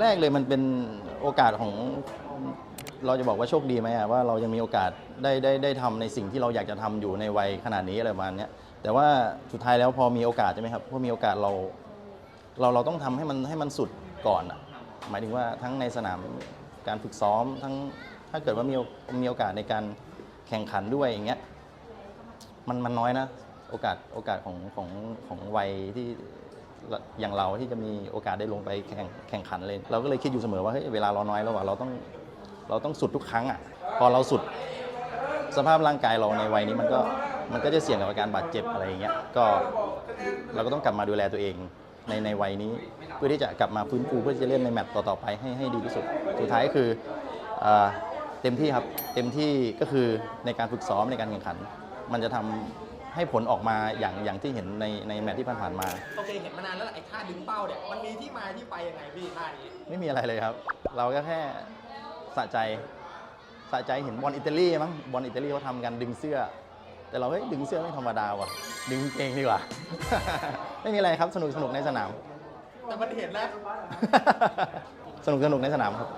แรกเลยมันเป็นโอกาสของเราจะบอกว่าโชคดีไหมอะว่าเรายังมีโอกาสได้ได้ได้ทำในสิ่งที่เราอยากจะทำอยู่ในวัยขนาดนี้อะไรประมาณเนี้ยแต่ว่าสุดท้ายแล้วพอมีโอกาสใช่ไหมครับพอมีโอกาสเรา เราเราต้องทำให้มันให้มันสุดก่อนอะหมายถึงว่าทั้งในสนามการฝึกซ้อมทั้งถ้าเกิดว่ามีโอมีโอกาสในการแข่งขันด้วยอย่างเงี้ยมันมันน้อยนะ โอกาสโอกาสของของของวัยที่ อย่างเราที่จะมีโอกาสได้ลงไปแข่งแข่งขันเลย เราก็เลยคิดอยู่เสมอว่าเฮ้ยเวลาเราน้อยแล้วอะเราต้องเราต้องสุดทุกครั้งอะพอเราสุดสภาพร่างกายเราในวัยนี้มันก็มันก็จะเสี่ยงกับอาการบาดเจ็บอะไรอย่างเงี้ยก็เราก็ต้องกลับมาดูแลตัวเองในในวัยนี้เพื่อที่จะกลับมาฟื้นฟูเพื่อจะเล่นในแมตต์ต่อๆไปให้ให้ดีที่สุด สุดท้ายก็คือเอ่อเต็มที่ครับเต็มที่ก็คือในการฝึกซ้อมในการแข่งขัน มันจะทำ ให้ผลออกมาอย่างอย่างที่เห็นในในแมตต์ที่ผ่านๆมา โอเคเห็นมานานแล้วแหละไอ้ท่าดึงเป้าเนี่ยมันมีที่มาที่ไปยังไงพี่ท่านี้ไม่มีอะไรเลยครับ เราก็แค่สะใจสะใจเห็นบอลอิตาลีมั้งบอลอิตาลีเขาทำกันดึงเสื้อ แต่เราเฮ้ยดึงเสื้อไม่ธรรมดาว่ะ ดึงกางเกงดีกว่า ไม่มีอะไรครับสนุกสนุกในสนาม แต่มันเห็นแล้ว สนุกสนุกในสนามครับ